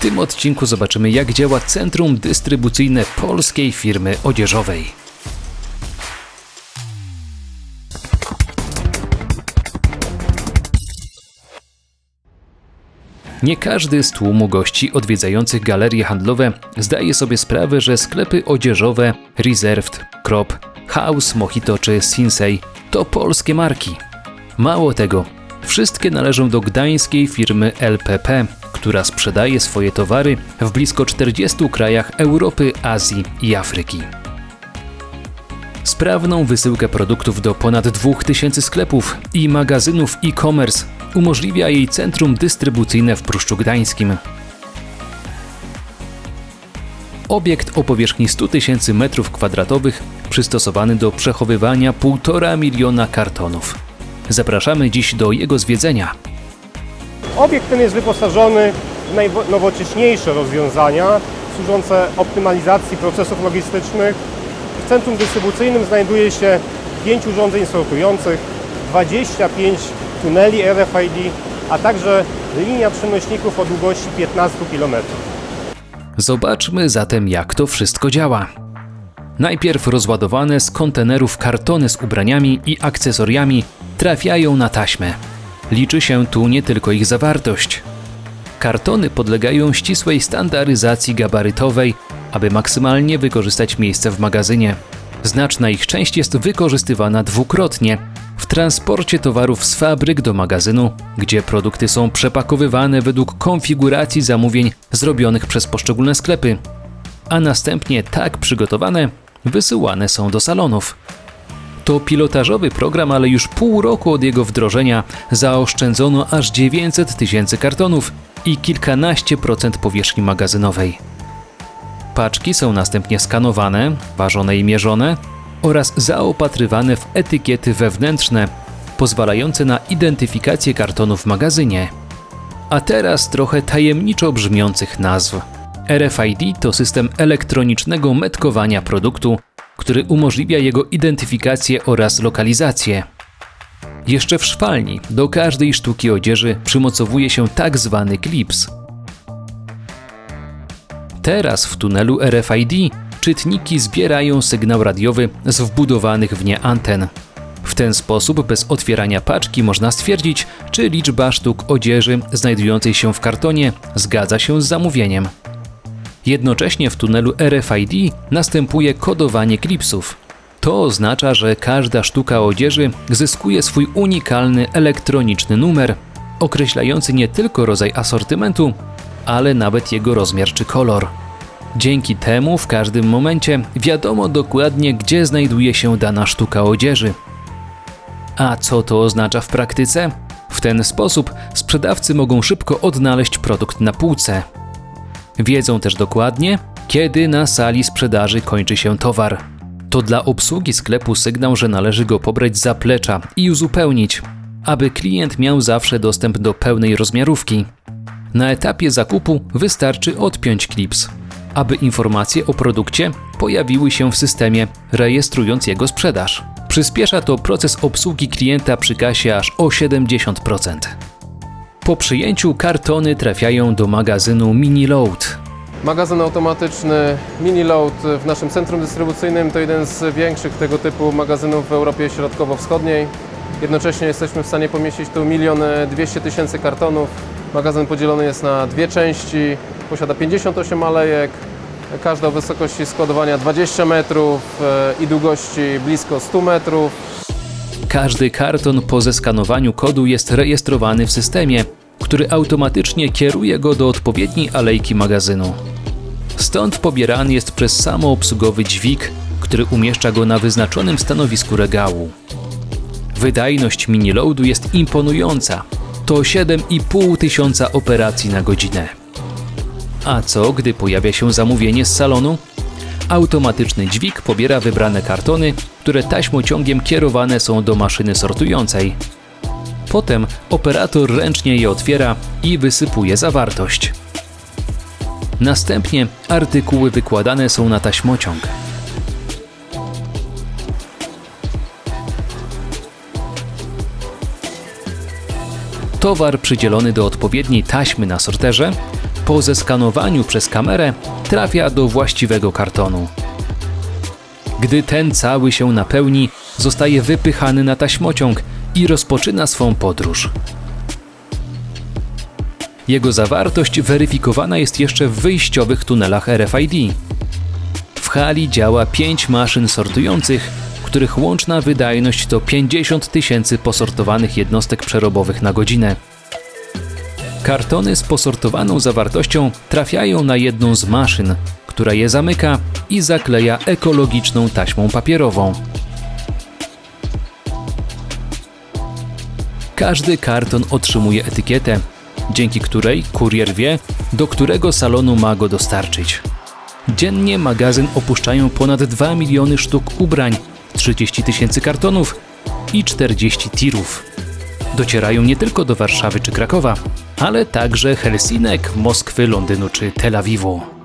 tym odcinku zobaczymy, jak działa centrum dystrybucyjne polskiej firmy odzieżowej. Nie każdy z tłumu gości odwiedzających galerie handlowe zdaje sobie sprawę, że sklepy odzieżowe Reserved, Crop, House, Mojito czy Sinsei to polskie marki. Mało tego, wszystkie należą do gdańskiej firmy LPP, która sprzedaje swoje towary w blisko 40 krajach Europy, Azji i Afryki. Sprawną wysyłkę produktów do ponad 2000 sklepów i magazynów e-commerce umożliwia jej centrum dystrybucyjne w Pruszczu Gdańskim. Obiekt o powierzchni 100 tysięcy m2 przystosowany do przechowywania 1,5 miliona kartonów. Zapraszamy dziś do jego zwiedzenia. Obiekt ten jest wyposażony w najnowocześniejsze rozwiązania służące optymalizacji procesów logistycznych. W centrum dystrybucyjnym znajduje się 5 urządzeń sortujących, 25 tuneli RFID, a także linia przenośników o długości 15 km. Zobaczmy zatem, jak to wszystko działa. Najpierw rozładowane z kontenerów kartony z ubraniami i akcesoriami trafiają na taśmę. Liczy się tu nie tylko ich zawartość. Kartony podlegają ścisłej standaryzacji gabarytowej, aby maksymalnie wykorzystać miejsce w magazynie. Znaczna ich część jest wykorzystywana dwukrotnie w transporcie towarów z fabryk do magazynu, gdzie produkty są przepakowywane według konfiguracji zamówień zrobionych przez poszczególne sklepy, a następnie tak przygotowane wysyłane są do salonów. To pilotażowy program, ale już pół roku od jego wdrożenia zaoszczędzono aż 900 tysięcy kartonów i kilkanaście procent powierzchni magazynowej. Paczki są następnie skanowane, ważone i mierzone oraz zaopatrywane w etykiety wewnętrzne, pozwalające na identyfikację kartonu w magazynie. A teraz trochę tajemniczo brzmiących nazw. RFID to system elektronicznego metkowania produktu, który umożliwia jego identyfikację oraz lokalizację. Jeszcze w szwalni do każdej sztuki odzieży przymocowuje się tak zwany klips. Teraz w tunelu RFID czytniki zbierają sygnał radiowy z wbudowanych w nie anten. W ten sposób bez otwierania paczki można stwierdzić, czy liczba sztuk odzieży znajdującej się w kartonie zgadza się z zamówieniem. Jednocześnie w tunelu RFID następuje kodowanie klipsów. To oznacza, że każda sztuka odzieży zyskuje swój unikalny elektroniczny numer, określający nie tylko rodzaj asortymentu, ale nawet jego rozmiar czy kolor. Dzięki temu w każdym momencie wiadomo dokładnie, gdzie znajduje się dana sztuka odzieży. A co to oznacza w praktyce? W ten sposób sprzedawcy mogą szybko odnaleźć produkt na półce. Wiedzą też dokładnie, kiedy na sali sprzedaży kończy się towar. To dla obsługi sklepu sygnał, że należy go pobrać z zaplecza i uzupełnić, aby klient miał zawsze dostęp do pełnej rozmiarówki. Na etapie zakupu wystarczy odpiąć klips, aby informacje o produkcie pojawiły się w systemie, rejestrując jego sprzedaż. Przyspiesza to proces obsługi klienta przy kasie aż o 70%. Po przyjęciu kartony trafiają do magazynu Miniload. Magazyn automatyczny Miniload w naszym centrum dystrybucyjnym to jeden z większych tego typu magazynów w Europie Środkowo-Wschodniej. Jednocześnie jesteśmy w stanie pomieścić tu 1 200 tysięcy kartonów. Magazyn podzielony jest na dwie części, posiada 58 alejek, każda o wysokości składowania 20 metrów e, i długości blisko 100 metrów. Każdy karton po zeskanowaniu kodu jest rejestrowany w systemie, który automatycznie kieruje go do odpowiedniej alejki magazynu. Stąd pobierany jest przez samoobsługowy dźwig, który umieszcza go na wyznaczonym stanowisku regału. Wydajność miniloadu jest imponująca. To 7,5 tysiąca operacji na godzinę. A co, gdy pojawia się zamówienie z salonu? Automatyczny dźwig pobiera wybrane kartony, które taśmociągiem kierowane są do maszyny sortującej. Potem operator ręcznie je otwiera i wysypuje zawartość. Następnie artykuły wykładane są na taśmociąg. Towar przydzielony do odpowiedniej taśmy na sorterze Po zeskanowaniu przez kamerę trafia do właściwego kartonu. Gdy ten cały się napełni, zostaje wypychany na taśmociąg i rozpoczyna swą podróż. Jego zawartość weryfikowana jest jeszcze w wyjściowych tunelach RFID. W hali działa 5 maszyn sortujących, których łączna wydajność to 50 tysięcy posortowanych jednostek przerobowych na godzinę. Kartony z posortowaną zawartością trafiają na jedną z maszyn, która je zamyka i zakleja ekologiczną taśmą papierową. Każdy karton otrzymuje etykietę, dzięki której kurier wie, do którego salonu ma go dostarczyć. Dziennie magazyn opuszczają ponad 2 miliony sztuk ubrań, 30 tysięcy kartonów i 40 tirów. Docierają nie tylko do Warszawy czy Krakowa, ale także Helsinek, Moskwy, Londynu czy Tel Awiwu.